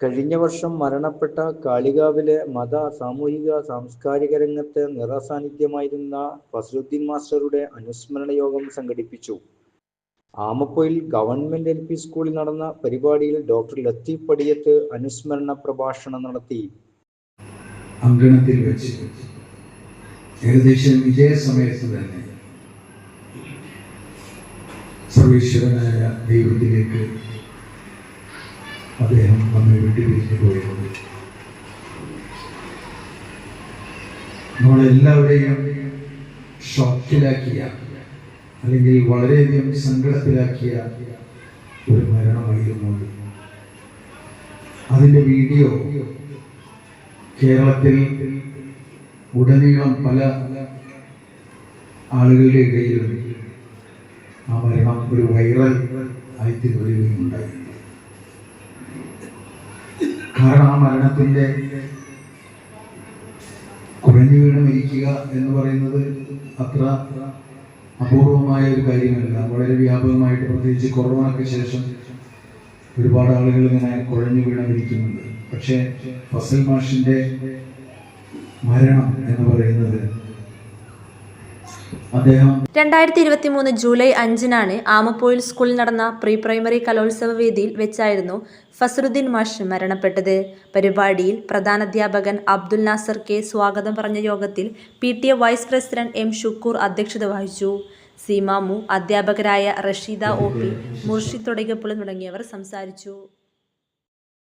കഴിഞ്ഞ വർഷം മരണപ്പെട്ട കാളികാവിലെ മത സാമൂഹിക സാംസ്കാരിക രംഗത്ത് നിറസാന്നിധ്യമായിരുന്ന ഫസലുദ്ദീൻ മാസ്റ്ററുടെ അനുസ്മരണ യോഗം സംഘടിപ്പിച്ചു. ആമപ്പൊയിൽ ഗവൺമെന്റ് എൽ പി സ്കൂളിൽ നടന്ന പരിപാടിയിൽ ഡോക്ടർ ലത്തീഫ് പടിയത്ത് അനുസ്മരണ പ്രഭാഷണം നടത്തി. അങ്കണത്തിൽ വെച്ച് ഏകദേശം വിജയസമയത്ത് തന്നെ സർവീശ്വരനായ ദൈവത്തിലേക്ക് അദ്ദേഹം നമ്മെ വിട്ടുപിരിഞ്ഞു പോയിരുന്നു നമ്മളെല്ലാവരെയും ഷോക്കിലാക്കിയ അല്ലെങ്കിൽ വളരെയധികം സങ്കടത്തിലാക്കിയ ഒരു മരണമായിരുന്നു അത്. അതിന്റെ വീഡിയോ കേരളത്തിൽ ഉടനീളം പല ആളുകളുടെ ഇടയിലും ആ മരണം ഒരു വൈറൽ ആയിത്തീരുകയുണ്ടായി കാരണം ആ മരണത്തിന്റെ കുഴഞ്ഞു വീണ് മരിക്കുക എന്ന് പറയുന്നത് അത്ര അപൂർവമായ ഒരു കാര്യമല്ല. വളരെ വ്യാപകമായിട്ട് പ്രത്യേകിച്ച് കൊറോണയ്ക്ക് ശേഷം ഒരുപാട് ആളുകൾ ഇങ്ങനെ കുഴഞ്ഞു വീണ് മരിക്കുന്നുണ്ട്. പക്ഷേ ഫസൽ മാഷിന്റെ മരണം എന്ന് പറയുന്നത് രണ്ടായിരത്തി ഇരുപത്തി മൂന്ന് ജൂലൈ അഞ്ചിനാണ് ആമപ്പോയിൽ സ്കൂളിൽ നടന്ന പ്രീ പ്രൈമറി കലോത്സവ വേദിയിൽ വെച്ചായിരുന്നു ഫസറുദ്ദീൻ മാഷ് മരണപ്പെട്ടത്. പരിപാടിയിൽ പ്രധാനാധ്യാപകൻ അബ്ദുൽ നാസർ കെ സ്വാഗതം പറഞ്ഞ യോഗത്തിൽ P T A vice president M Shukoor അധ്യക്ഷത വഹിച്ചു. സീമാമു അധ്യാപകരായ റഷീദ ഒ പി മുർഷിദ് തുടങ്ങിയവർ സംസാരിച്ചു.